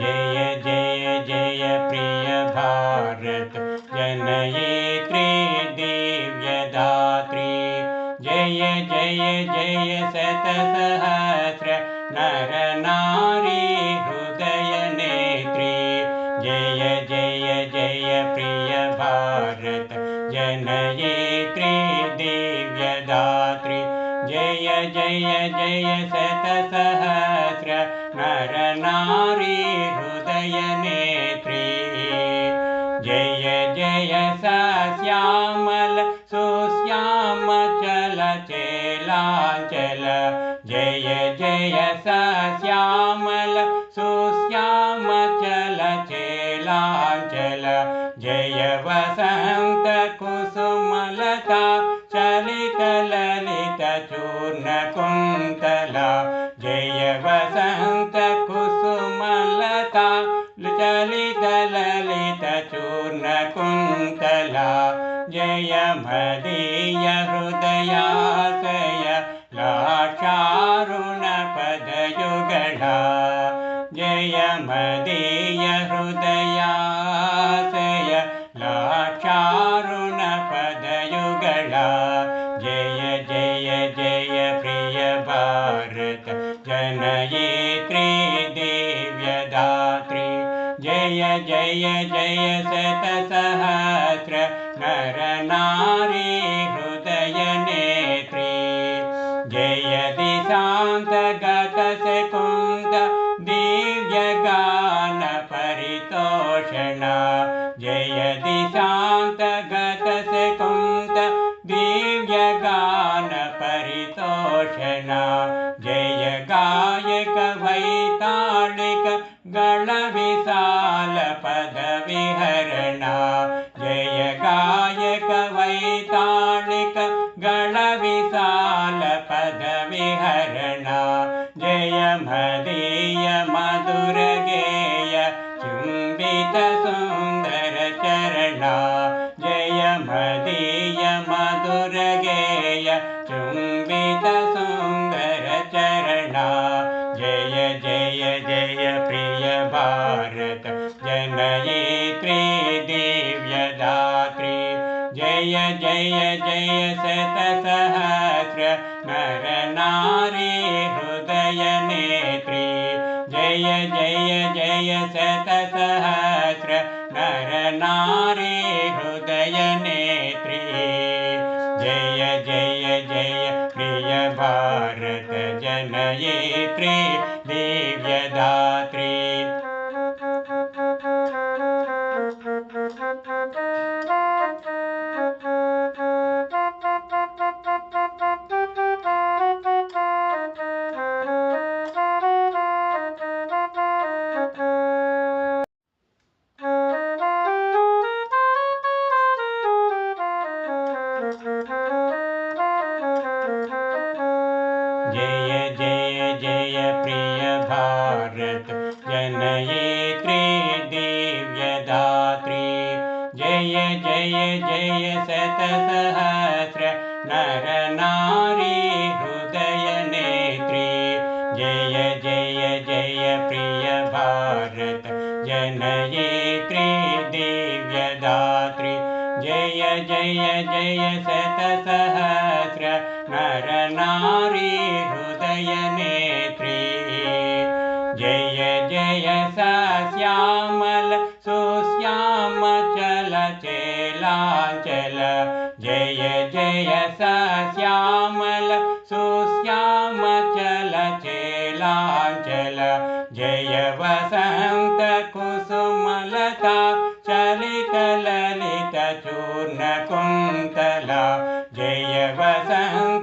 जय जय जय प्रिय भारत। जनयित्री दिव्यदात्री जय जय जय शतसहस्र नर नारी बुदय नेत्री। जय जय जय प्रिय भारत। जनय जय जय जय शतसहस्र नर नारी हृदय नेत्री जय जय सश्यामल सुश्याम चल चेलाचल जय जय सश्यामल सुश्याम चल चेलाचल जय वसन्त कुसुमलता कुसुमलता चलित ललित चूर्ण कुन्तला जय मदीय हृदयाशय लाक्षारुणपदयुगणा जय मदीय हृदयाशय लाक्षारुणपदयुगणा जय जय जय प्रिय भारत जनयित्री जय जय जय शतसहस्र नर नारी हृदय नेत्री जय दिशान्तगत कुन्द दिव्यगान परितोषणा जय दिशान्तगत कुन्द दिव्यगान परितोषणा जय गायक वैताళिक गणविशाल पदविहरणा। जय मदीय मधुरगेय चुम्बित सुन्दर चरणा। जय मदीय मधुरगेय चुम्बित सुन्दर चरणा। जय जय जय प्रिय भारत जनयित्री जय जय जय शतसहस्र नर नारी हृदय नेत्री जय जय जय शतसहस्र नर नारी हृदय नेत्री जय जय जय प्रिय भारत जनयित्री दिव्यदात्री शतसहस्र नर नारी हृदय नेत्री। जय जय जय प्रिय भारत। जनयित्री दिव्यदात्री। जय जय जय शतसहस्र नर नारी हृदय नेत्री। जय जय सश्यामल सुश्याम य जय जय स श्यामल। सुश्यामचल चेला जय वसन्त कुसुमलता चलितलित चूर्ण कुन्तला जय वसन्त